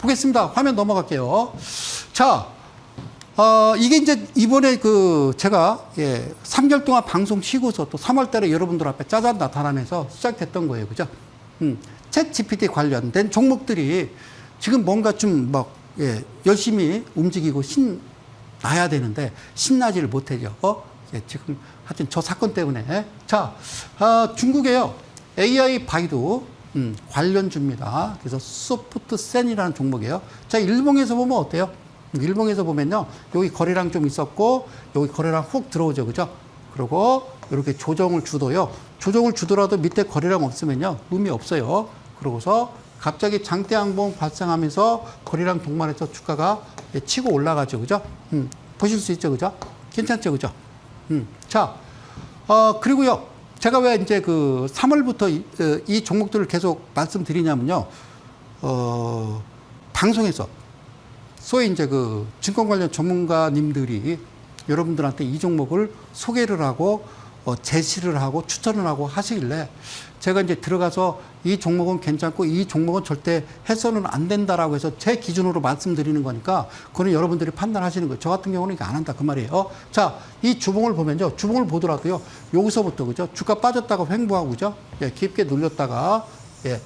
보겠습니다. 화면 넘어갈게요. 자, 어, 이게 이제 이번에 그 제가 예, 3개월 동안 방송 쉬고서 또 3월 달에 여러분들 앞에 짜잔 나타나면서 시작됐던 거예요. 그죠? 음, 챗 GPT 관련된 종목들이 지금 뭔가 좀 막, 예, 열심히 움직이고 신, 나야 되는데 신나지를 못해죠. 어? 예, 지금 하여튼 저 사건 때문에. 자, 아, 중국에요. AI 바이두 음, 관련주입니다. 그래서 소프트센이라는 종목이에요. 자, 일봉에서 보면 어때요? 일봉에서 보면요. 여기 거래량 좀 있었고 여기 거래량 훅 들어오죠. 그죠? 그리고 이렇게 조정을 주도요. 조정을 주더라도 밑에 거래량 없으면요. 의미 없어요. 그러고서 갑자기 장대 항봉 발생하면서 거래량 동반해서 주가가 예, 치고 올라가죠. 그죠? 음, 보실 수 있죠. 그죠? 괜찮죠. 그죠? 음, 자, 어, 그리고요. 제가 왜 이제 그 3월부터 이, 어, 이 종목들을 계속 말씀드리냐면요. 어, 방송에서 소위 이제 그 증권 관련 전문가님들이 여러분들한테 이 종목을 소개를 하고 어, 제시를 하고 추천을 하고 하시길래 제가 이제 들어가서 이 종목은 괜찮고 이 종목은 절대 해서는 안 된다라고 해서 제 기준으로 말씀드리는 거니까 그거는 여러분들이 판단하시는 거예요. 저 같은 경우는 이게 안 한다 그 말이에요. 자, 이 주봉을 보면요. 주봉을 보더라도요. 여기서부터 그죠? 주가 빠졌다가 횡보하고 그죠? 예, 깊게 눌렸다가 예,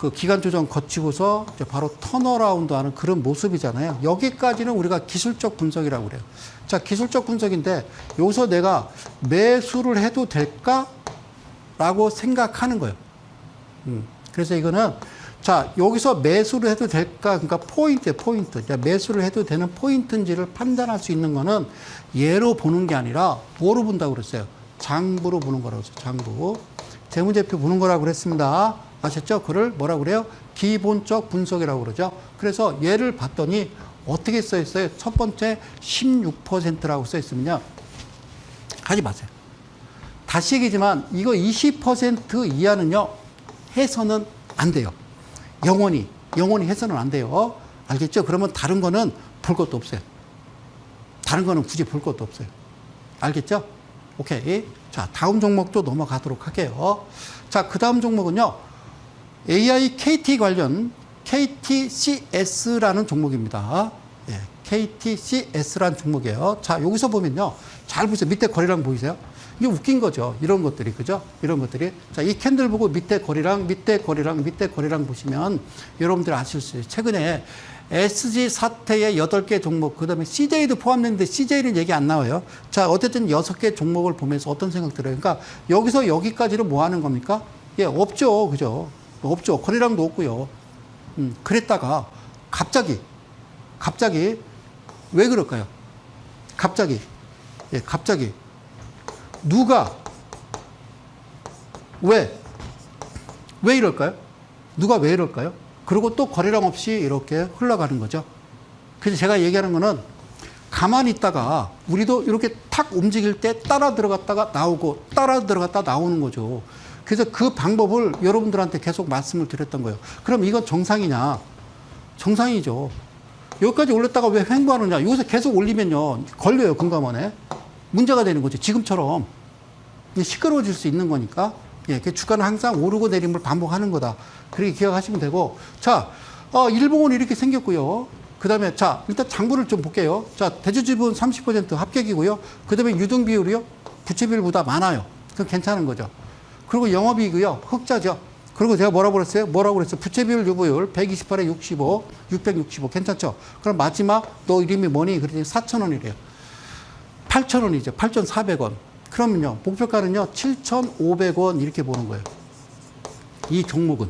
그 기간 조정 거치고서 바로 턴어라운드 하는 그런 모습이잖아요. 여기까지는 우리가 기술적 분석이라고 그래요. 자, 기술적 분석인데 여기서 내가 매수를 해도 될까? 라고 생각하는 거예요. 음, 그래서 이거는 자, 여기서 매수를 해도 될까? 그러니까 포인트. 자, 매수를 해도 되는 포인트인지를 판단할 수 있는 거는 예로 보는 게 아니라 뭐로 본다고 그랬어요? 장부로 보는 거라고 했어요. 장부. 재무제표 보는 거라고 그랬습니다. 아셨죠? 그를 뭐라고 그래요? 기본적 분석이라고 그러죠. 그래서 얘를 봤더니 어떻게 써 있어요? 첫 번째 16%라고 써 있으면요. 하지 마세요. 다시 얘기지만 이거 20% 이하는요. 해서는 안 돼요. 영원히 영원히 해서는 안 돼요. 알겠죠? 그러면 다른 거는 볼 것도 없어요. 다른 거는 굳이 볼 것도 없어요. 알겠죠? 오케이. 자, 다음 종목도 넘어가도록 할게요. 자, 그 다음 종목은요. AI KT 관련 KTCS라는 종목입니다. 예, KTCS라는 종목이에요. 자, 여기서 보면요. 잘 보세요. 밑에 거래량 보이세요? 이게 웃긴 거죠. 이런 것들이. 그죠? 이런 것들이. 자, 이 캔들 보고 밑에 거래량, 밑에 거래량, 밑에 거래량 보시면 여러분들 아실 수 있어요. 최근에 SG 사태의 8개 종목, 그 다음에 CJ도 포함됐는데 CJ는 얘기 안 나와요. 자, 어쨌든 6개 종목을 보면서 어떤 생각 들어요? 그러니까 여기서 여기까지는 뭐 하는 겁니까? 예, 없죠. 그죠? 없죠. 거래량도 없고요. 음, 그랬다가 갑자기, 갑자기 왜 그럴까요? 갑자기, 예, 갑자기 누가 왜? 왜 이럴까요? 누가 왜 이럴까요? 그리고 또 거래량 없이 이렇게 흘러가는 거죠. 그래서 제가 얘기하는 거는 가만히 있다가 우리도 이렇게 탁 움직일 때 따라 들어갔다가 나오고 따라 들어갔다 나오는 거죠. 그래서 그 방법을 여러분들한테 계속 말씀을 드렸던 거예요. 그럼 이건 정상이냐? 정상이죠. 여기까지 올렸다가 왜 횡보하느냐? 여기서 계속 올리면요. 걸려요, 금감원에. 문제가 되는 거죠. 지금처럼. 시끄러워질 수 있는 거니까. 예, 그 주가는 항상 오르고 내림을 반복하는 거다. 그렇게 기억하시면 되고. 자, 어, 일봉은 이렇게 생겼고요. 그 다음에, 자, 일단 장부를 좀 볼게요. 자, 대주주분 30% 합격이고요. 그 다음에 유동 비율이요. 부채 비율보다 많아요. 그건 괜찮은 거죠. 그리고 영업이익이요. 흑자죠. 그리고 제가 뭐라고 그랬어요? 뭐라고 그랬어요? 부채 비율 유보율 128에 65, 665. 괜찮죠? 그럼 마지막 너 이름이 뭐니? 그랬더니 4,000원이래요. 8,000원이죠. 8,400원. 그러면요. 목표가는요. 7,500원 이렇게 보는 거예요. 이 종목은.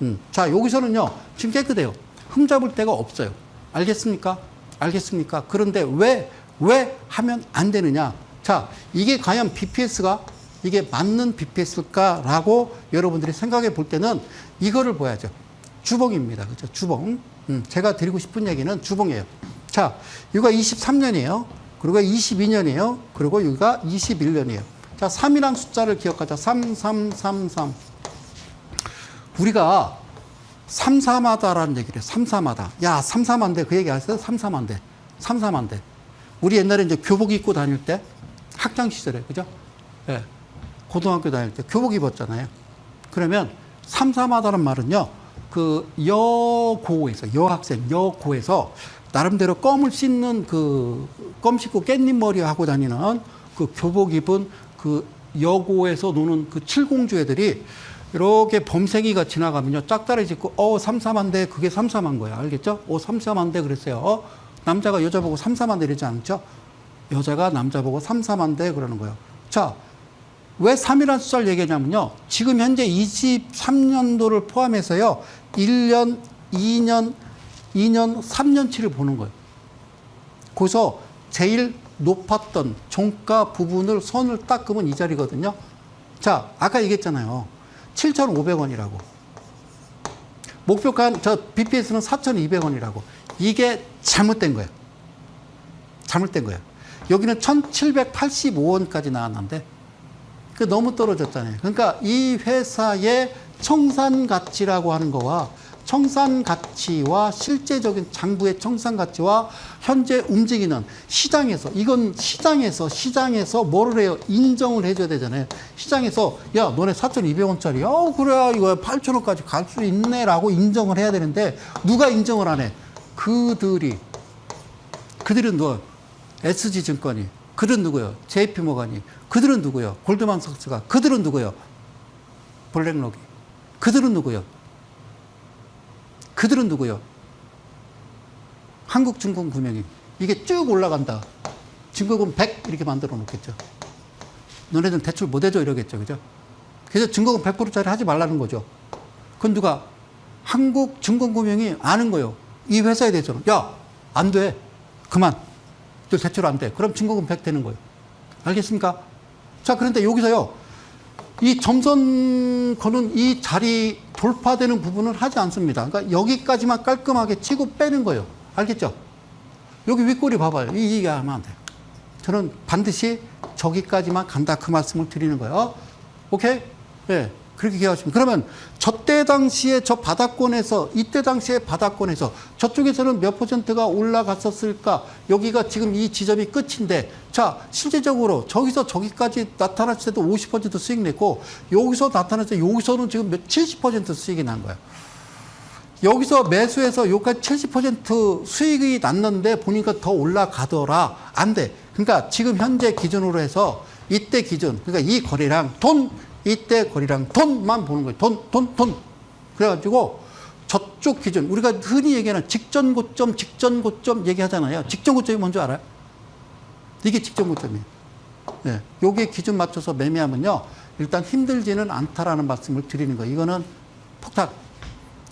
음. 자, 여기서는요. 지금 깨끗해요. 흠잡을 데가 없어요. 알겠습니까? 알겠습니까? 그런데 왜, 왜 하면 안 되느냐? 자, 이게 과연 BPS가 이게 맞는 BPS일까라고 여러분들이 생각해 볼 때는 이거를 봐야죠. 주봉입니다. 그죠? 주봉. 음, 제가 드리고 싶은 얘기는 주봉이에요. 자, 이거 23년이에요. 그리고 22년이에요. 그리고 여기가 21년이에요. 자, 3이란 숫자를 기억하자. 3, 3, 3, 3. 우리가 삼삼하다라는 얘기를 해요. 삼삼하다. 야, 삼삼한데 그 얘기 아세요? 삼삼한데. 삼삼한데. 우리 옛날에 이제 교복 입고 다닐 때 학창 시절에 그죠? 예. 고등학교 다닐 때 교복 입었잖아요. 그러면 삼삼하다는 말은요. 그 여고에서 여학생 여고에서 나름대로 껌을 씻는 그 껌 씻고 깻잎 머리 하고 다니는 그 교복 입은 그 여고에서 노는 그 칠공주 애들이 이렇게 범생이가 지나가면요 짝다리 짚고 어 삼삼한데 그게 삼삼한 거야 알겠죠? 어 삼삼한데 그랬어요. 어? 남자가 여자 보고 삼삼한데 이러지 않죠? 여자가 남자 보고 삼삼한데 그러는 거예요. 자, 왜 3이라는 숫자를 얘기하냐면요. 지금 현재 23년도를 포함해서요. 1년, 2년, 2년, 3년치를 보는 거예요. 거기서 제일 높았던 종가 부분을 선을 닦으면 이 자리거든요. 자, 아까 얘기했잖아요. 7,500원이라고. 목표가 저 BPS는 4,200원이라고. 이게 잘못된 거예요. 잘못된 거예요. 여기는 1,785원까지 나왔는데 그 너무 떨어졌잖아요. 그러니까 이 회사의 청산 가치라고 하는 거와 청산 가치와 실제적인 장부의 청산 가치와 현재 움직이는 시장에서 이건 시장에서 시장에서 뭐를 해요? 인정을 해줘야 되잖아요. 시장에서 야 너네 4,200원짜리 어 그래 이거 8,000원까지 갈 수 있네라고 인정을 해야 되는데 누가 인정을 안 해? 그들이 그들은 누구? SG 증권이. 그들은 누구요? JP 모간이. 그들은 누구요? 골드만삭스가. 그들은 누구요? 블랙록이. 그들은 누구요? 그들은 누구요? 한국증권금융이. 이게 쭉 올라간다. 증거금 100 이렇게 만들어 놓겠죠. 너네들 대출 못 해줘 이러겠죠. 그죠? 그래서 증거금 100%짜리 하지 말라는 거죠. 그건 누가? 한국증권금융이 아는 거예요. 이 회사에 대해서는. 야, 안 돼. 그만. 너 대출 안 돼. 그럼 증거금 100 되는 거예요. 알겠습니까? 자, 그런데 여기서요. 이 점선 거는 이 자리 돌파되는 부분을 하지 않습니다. 그러니까 여기까지만 깔끔하게 치고 빼는 거예요. 알겠죠? 여기 윗꼬리 봐봐요. 이, 이게 하면 안 돼요. 저는 반드시 저기까지만 간다 그 말씀을 드리는 거예요. 오케이? 예. 그렇게 기억하시면. 그러면 저때 당시에 저 바닥권에서, 이때 당시에 바닥권에서 저쪽에서는 몇 퍼센트가 올라갔었을까? 여기가 지금 이 지점이 끝인데, 자, 실제적으로 저기서 저기까지 나타났을 때도 50% 수익 냈고, 여기서 나타났을 때 여기서는 지금 몇, 70% 수익이 난 거야. 여기서 매수해서 여기까지 70% 수익이 났는데 보니까 더 올라가더라. 안 돼. 그러니까 지금 현재 기준으로 해서 이때 기준, 그러니까 이 거래량 돈, 이때 거래량 돈만 보는 거예요. 돈, 돈, 돈. 그래가지고 저쪽 기준, 우리가 흔히 얘기하는 직전 고점, 직전 고점 얘기하잖아요. 직전 고점이 뭔지 알아요? 이게 직전 고점이에요. 네. 여기에 기준 맞춰서 매매하면요. 일단 힘들지는 않다라는 말씀을 드리는 거예요. 이거는 폭탄.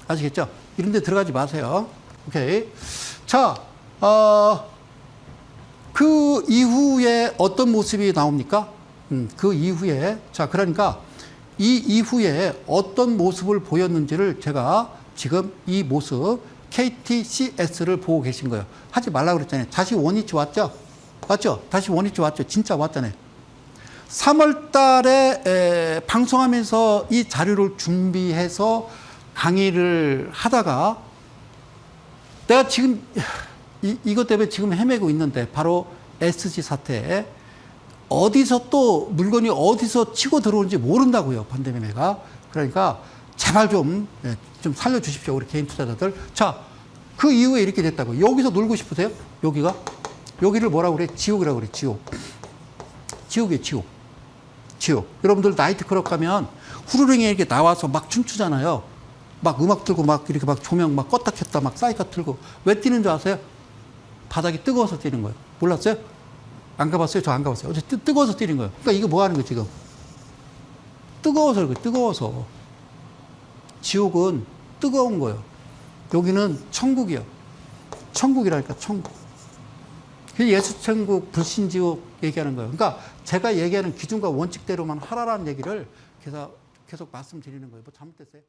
아시겠죠? 이런 데 들어가지 마세요. 오케이. 자, 어, 그 이후에 어떤 모습이 나옵니까? 음, 그 이후에, 자, 그러니까 이 이후에 어떤 모습을 보였는지를 제가 지금 이 모습 KTCS를 보고 계신 거예요. 하지 말라고 그랬잖아요. 다시 원위치 왔죠? 왔죠? 다시 원위치 왔죠? 진짜 왔잖아요. 3월 달에 에, 방송하면서 이 자료를 준비해서 강의를 하다가 내가 지금 이, 이것 때문에 지금 헤매고 있는데 바로 SG 사태 어디서 또 물건이 어디서 치고 들어오는지 모른다고요 반대매매가. 그러니까 제발 좀, 예, 좀 살려주십시오 우리 개인 투자자들. 자 그 이후에 이렇게 됐다고 여기서 놀고 싶으세요? 여기가? 여기를 뭐라고 그래? 지옥이라고 그래 지옥. 지옥이에요 지옥. 지옥. 여러분들 나이트클럽 가면 후루링에 이렇게 나와서 막 춤추잖아요. 막 음악 틀고 막 이렇게 막 조명 막 껐다 켰다 막 사이카 틀고. 왜 뛰는 줄 아세요? 바닥이 뜨거워서 뛰는 거예요. 몰랐어요? 안 가봤어요? 저 안 가봤어요. 어제 뜨, 뜨거워서 뛰는 거예요. 그러니까 이거 뭐 하는 거예요, 지금? 뜨거워서 그래, 뜨거워서. 지옥은 뜨거운 거예요. 여기는 천국이요. 천국이라니까, 천국. 그 예수 천국, 불신지옥 얘기하는 거예요. 그러니까 제가 얘기하는 기준과 원칙대로만 하라라는 얘기를 계속, 계속 말씀드리는 거예요. 뭐 잘못됐어요?